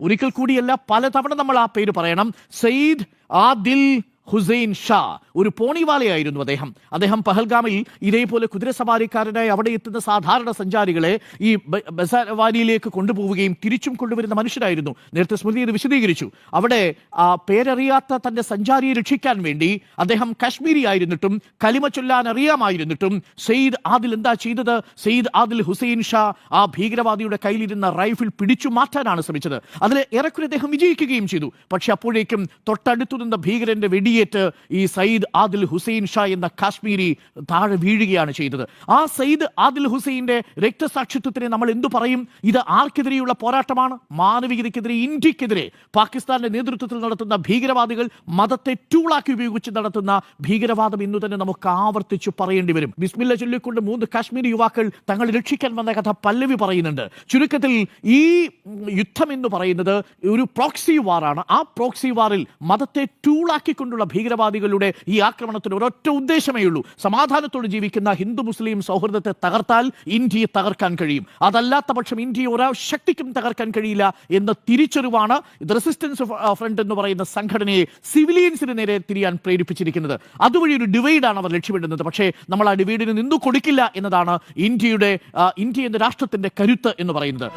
ഒരിക്കൽ കൂടിയല്ല പലതവണ നമ്മൾ ആ പേര് പറയണം. സയ്യിദ് ആദിൽ ഹുസൈൻ ഷാ ഒരു പോണിവാലയായിരുന്നു അദ്ദേഹം. അദ്ദേഹം പഹൽഗാമിൽ ഇതേപോലെ കുതിരസവാരിക്കാരനായി അവിടെ എത്തുന്ന സാധാരണ സഞ്ചാരികളെ ഈ ബ- ബസാവാലിയിലേക്ക് കൊണ്ടുപോവുകയും തിരിച്ചും കൊണ്ടുവരുന്ന മനുഷ്യരായിരുന്നു. നേരത്തെ സ്മൃതി ഇത് വിശദീകരിച്ചു. അവിടെ ആ പേരറിയാത്ത തന്റെ സഞ്ചാരിയെ രക്ഷിക്കാൻ വേണ്ടി അദ്ദേഹം കാശ്മീരി ആയിരുന്നിട്ടും കലിമ ചൊല്ലാൻ അറിയാമായിരുന്നിട്ടും സെയ്ദ് ആദിൽ എന്താ ചെയ്തത്? സെയ്ദ് ആദിൽ ഹുസൈൻ ഷാ ആ ഭീകരവാദിയുടെ കയ്യിലിരുന്ന റൈഫിൾ പിടിച്ചു മാറ്റാനാണ് ശ്രമിച്ചത്. അതിൽ ഏറെക്കുറെ അദ്ദേഹം വിജയിക്കുകയും ചെയ്തു. പക്ഷെ അപ്പോഴേക്കും തൊട്ടടുത്തു നിന്ന ഭീകരന്റെ വെടിയേറ്റ് ഈ സയ്യിദ് ആദിൽ ഹുസൈൻ ഷാ എന്ന കാശ്മീരി താഴെ വീഴുകയാണ് ചെയ്തത്. ആ സയ്യിദ് ആദിൽ ഹുസൈന്റെ രക്തസാക്ഷിത്വത്തിനെ നമ്മൾ എന്തു പറയും? ഇത് ആർക്കെതിരെയുള്ള പോരാട്ടമാണ്? മാനവികതയ്ക്കെതിരെ ഇന്ത്യക്കെതിരെ. പാകിസ്ഥാന്റെ നേതൃത്വത്തിൽ നടത്തുന്ന ഭീകരവാദികൾ മതത്തെ ടൂളാക്കി ഉപയോഗിച്ച് നടത്തുന്ന ഭീകരവാദം ഇന്നു തന്നെ നമുക്ക് ആവർത്തിച്ചു പറയേണ്ടി വരും. ബിസ്മില്ല ചൊല്ലിക്കൊണ്ട് മൂന്ന് കാശ്മീരി യുവാക്കൾ തങ്ങൾ രക്ഷിക്കാൻ വന്ന കഥ പല്ലവി പറയുന്നുണ്ട്. ചുരുക്കത്തിൽ ഈ യുദ്ധം എന്ന് പറയുന്നത് ഒരു പ്രോക്സി വാറാണ്. ആ പ്രോക്സി വാറിൽ മതത്തെ ടൂളാക്കിക്കൊണ്ടുള്ള ഭീകരവാദികളുടെ ഈ ആക്രമണത്തിന് ഒരൊറ്റ ഉദ്ദേശമേ ഉള്ളൂ. സമാധാനത്തോടെ ജീവിക്കുന്ന ഹിന്ദു മുസ്ലിം സൗഹൃദത്തെ തകർത്താൽ ഇന്ത്യയെ തകർക്കാൻ കഴിയും. അതല്ലാത്ത പക്ഷം ഇന്ത്യയെ ഒരാ ശക്തിക്കും തകർക്കാൻ കഴിയില്ല എന്ന തിരിച്ചറിവാണ് റെസിസ്റ്റൻസ് ഫ്രണ്ട് എന്ന് പറയുന്ന സംഘടനയെ സിവിലിയൻസിന് നേരെ തിരിയാൻ പ്രേരിപ്പിച്ചിരിക്കുന്നത്. അതുവഴി ഒരു ഡിവൈഡാണ് അവർ ലക്ഷ്യമിടുന്നത്. പക്ഷേ നമ്മൾ ആ ഡിവൈഡിന് നിന്നു കൊടുക്കില്ല എന്നതാണ് ഇന്ത്യയുടെ ആ, ഇന്ത്യ എന്ന രാഷ്ട്രത്തിന്റെ കരുത്ത് എന്ന് പറയുന്നത്.